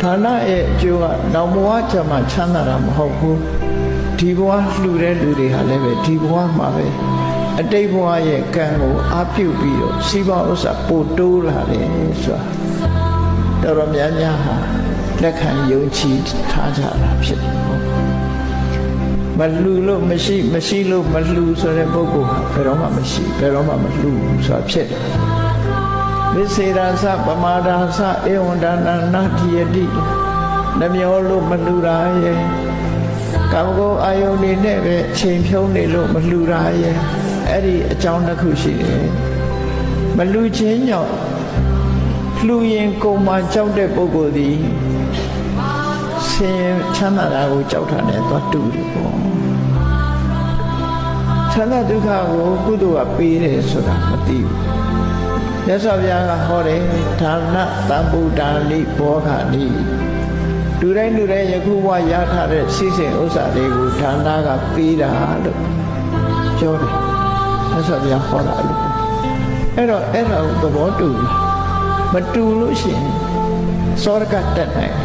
ဌာနရဲ့အကျိုးကနောက်ဘဝကျမှချမ်းသာတာမဟုတ်ဘူးဒီဘဝလှူတဲ့လူတွေဟာလည်းပဲဒီဘဝမှာပဲအတိတ်ဘဝရဲ့ကံကိုအပြုတ်ပြီးတော့စီးပွားဥစ္စာပို့တိုးလာတယ်ဆိုတာတော်တော်များများဟာလက်ခံယုံကြည်ထားကြတာဖြစ်တယ်ပေါ့မလှူလို့မရှိမရှိလို့မလှူဆိုတဲ့ပုဂ္ဂိုလ်ဟာဘယ်တော့မှမရှိဘယ်တော့မှမလှူဘူးဆိုတာဖြစ်တယ် ဝိစေရာသပမာဒာသဧဝံဒါနနာတိယတိနှမျောလို့မလှူတာရဲ့ကာမဂုဏ်အာယုန်နေနဲ့ပဲအချိန်ဖြုံးနေလို့မလှူတာရဲ့အဲ့ဒီအကြောင်းတစ်ခုရှိတယ်မလှူခြင်းကြောင့်လှူရင်ကိုယ်မှကြောက်တဲ့ပုဂ္ဂိုလ်သည်ဆင်းရဲချမ်းသာတာကိုကြောက်တာနဲ့သွားတူတယ်ပေါ့ချမ်းသာဒုက္ခကိုကုသိုလ်ကပေးတယ်ဆိုတာမသိဘူး မြတ်စွာဘုရားကဟောတယ်ဌာနတံဗုဒ္ဓာနိဘောခာနိလူတိုင်းလူတိုင်းယခုဘဝရထားတဲ့စီစဉ်ဥစ္စာတွေကိုဌာနကပေးတာလို့ပြောတယ်မြတ်စွာဘုရားဟောတာလို့အဲ့တော့အဲ့ဒါကိုသဘောတူပြီမတူလို့ရှိရင်စောရကတက်နိုင်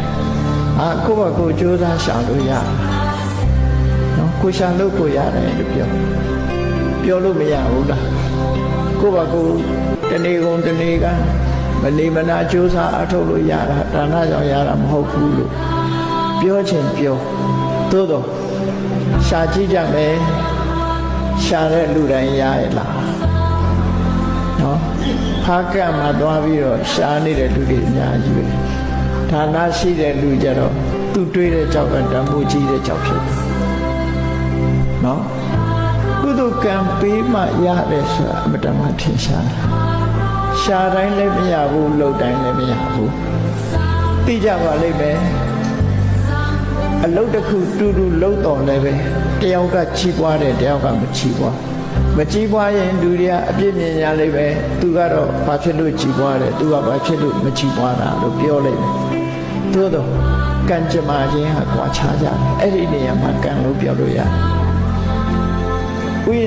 အာကိုယ့်ဘကိုယ်ကြိုးစားရှာလို့ရတယ်နော်ကိုရှာလို့ကိုရတယ်လို့ပြောပြောလို့မရဘူးလားကိုယ့်ဘာကိုယ် တနေကုန်တနေကမနေမနာကြိုးစားအထုတ်လို့ရတာဒါနကြောင့်ရတာမဟုတ်ဘူးလို့ပြောချင်ပြောသို့တော့ရှာကြည့်ကြမယ်ရှာတဲ့လူတိုင်းရရဲ့လားနော်ဖားကတ်မှာသွားပြီးတော့ရှာနေတဲ့လူတွေအများကြီးပဲဒါနရှိတဲ့လူကြတော့သူတွေးတဲ့ကြောက်ကဓမ္မိုးကြီးတဲ့ကြောက်ဖြစ်တယ်နော် ကုသိုလ်ကံပေးမှရတယ်ဆိုတာအမတမထင်ရှားတယ်။ရှားတိုင်းလည်းမရဘူးလှုပ်တိုင်းလည်းမရဘူး။သိကြပါလိမ့်မယ်။အလုတ်တစ်ခုတူတူလှုပ်တော်လည်းပဲတယောက်ကချီးပွားတယ်တယောက်ကမချီးပွားမချီးပွားရင်လူတွေကအပြစ်မြင်ကြလိမ့်မယ်။သူကတော့ဘာဖြစ်လို့ချီးပွားတယ်သူကဘာဖြစ်လို့မချီးပွားတာလို့ပြောလိုက်မယ်။သို့တော့ကံကြမ္မာခြင်းဟာကွာခြားကြတယ်။အဲ့ဒီနေရာမှာကံလို့ပြောလို့ရတယ်။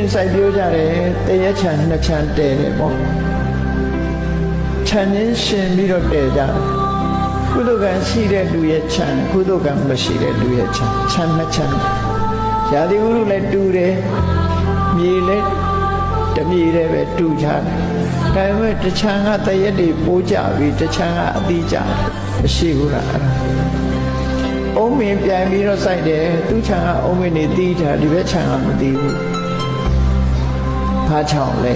ဥယျာဉ်ဆိုင်ပြောကြတယ်တရက်ချံနှစ်ချံတဲတယ်ပေါ့ခြံရင်းရှင်ပြီးတော့တဲကြတယ်ကုသကံရှိတဲ့လူရဲ့ခြံကုသကံမရှိတဲ့လူရဲ့ခြံခြံနှစ်ခြံရာသီဥတုလည်းတူတယ်မြေလည်းတမြေလည်းပဲတူကြတယ်ဒါပေမဲ့တစ်ခြံကတရက်တွေပိုးကြပြီးတစ်ခြံကအသီးကြတယ်မရှိဘူးလားအဲ့ဒါအုံးမင်းပြန်ပြီးတော့စိုက်တယ်သူ့ခြံကအုံးမင်းနေတီးတာဒီဘက်ခြံကမတီးဘူး ဘာချောင်းလဲ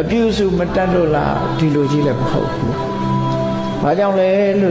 အပြုစုမတတ်လို့လားဒီလိုကြီးလည်းမဟုတ်ဘူးဘာကြောင့်လဲလို့